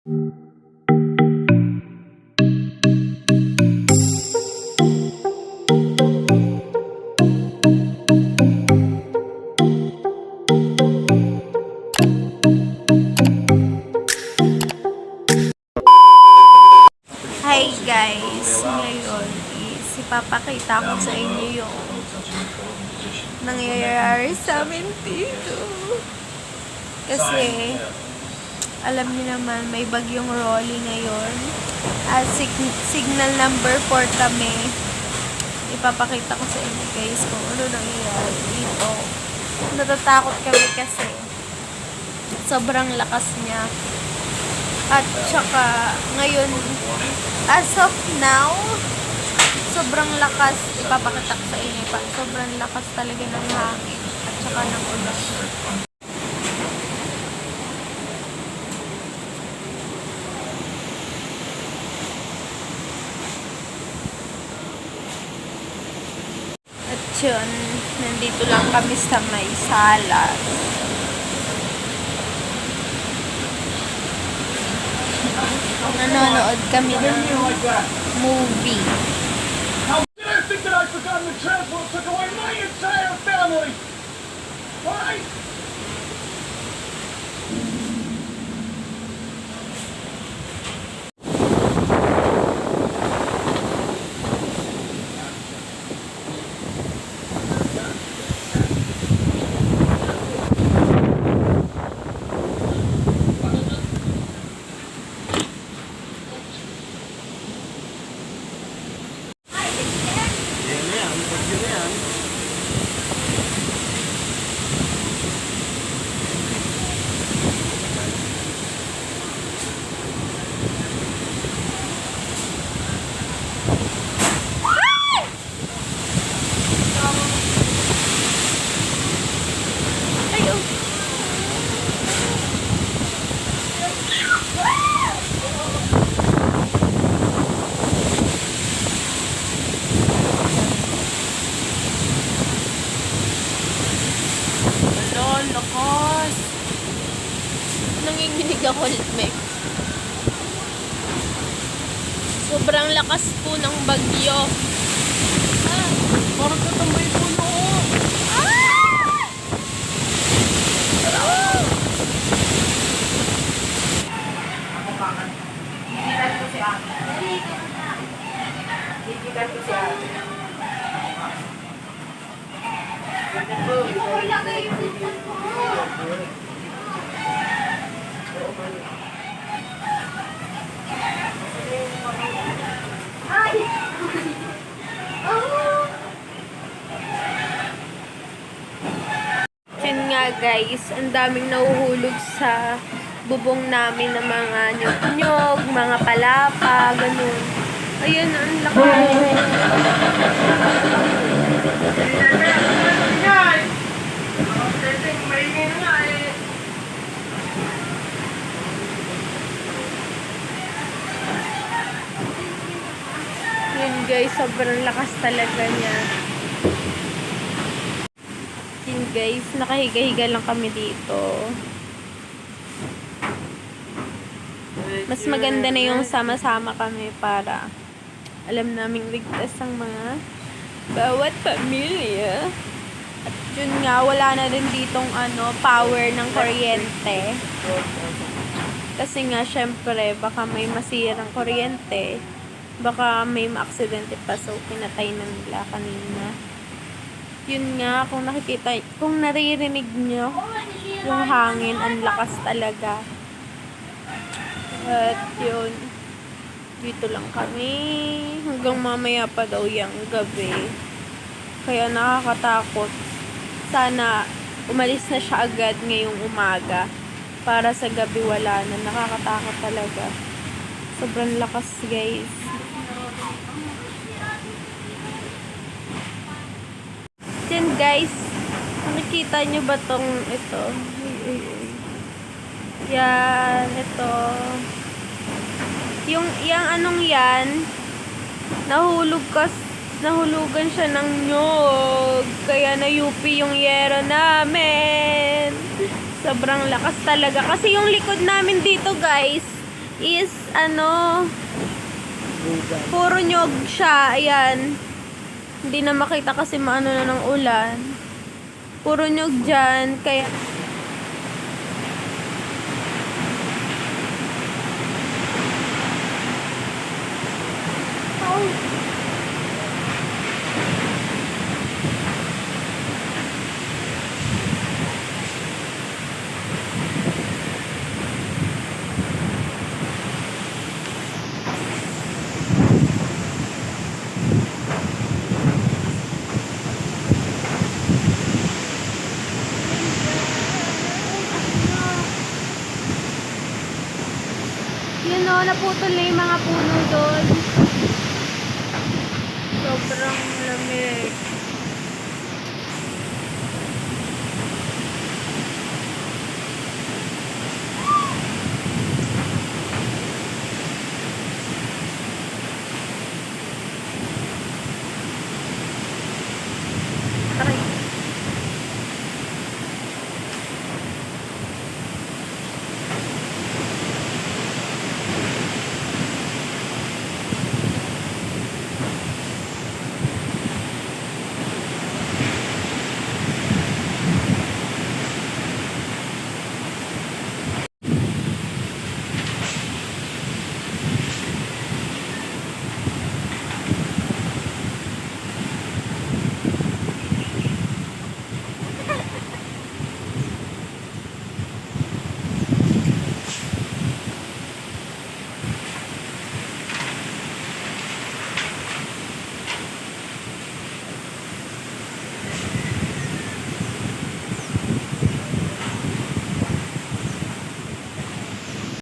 Hi guys! Ngayon is ipapakita ko sa inyo yung nangyayari sa amin dito. Kasi, alam niyo naman, may bagyong Rolly ngayon. At sig- signal number 4 kami. Ipapakita ko sa inyo guys kung ano nangyayari dito. Natatakot kami kasi sobrang lakas niya. At saka, ngayon, as of now, sobrang lakas, ipapakita ko sa inyo pa, sobrang lakas talaga ng hangin at saka ng ulan. At yun, nandito lang kami sa may sala. Nanonood kami ng movie. Wala, lakas. Nanginginig ako, Mek. Sobrang lakas po ng bagyo. Ah, Parang katambay po noon. ah! Yun nga guys, ang daming nahuhulog sa bubong namin ng mga nyog-nyog, mga palapa, ganun. Ayun, ang laki. Yun guys, sobrang lakas talaga niya. Yun guys, nakahiga-higa lang kami dito. Mas maganda na yung sama-sama kami para alam naming ligtas ang mga bawat pamilya. At yun nga, wala na din ditong ano, power ng kuryente. Kasi nga, syempre, baka may masirang kuryente. Baka may maaksidente pa. So, pinatay na nila kanina. Yun nga, kung nakikita, kung naririnig nyo, yung hangin, ang lakas talaga. At yun, dito lang kami. Hanggang mamaya pa daw yung gabi. Kaya nakakatakot. Sana umalis na siya agad ngayong umaga. Para sa gabi wala na. Nakakatakot talaga. Sobrang lakas guys. Yan guys. Nakikita nyo ba tong ito? Yan, ito. Yung, yung anong yan, nahulog kas, nahulugan siya ng nyog. Kaya na-UP yung yero namin. Sobrang lakas talaga. Kasi yung likod namin dito, guys, is ano, puro nyog siya. Ayan. Hindi na makita kasi maano na ng ulan. Puro nyog dyan. Kaya Yun o, naputol na yung mga puno doon. Sobrang lamig.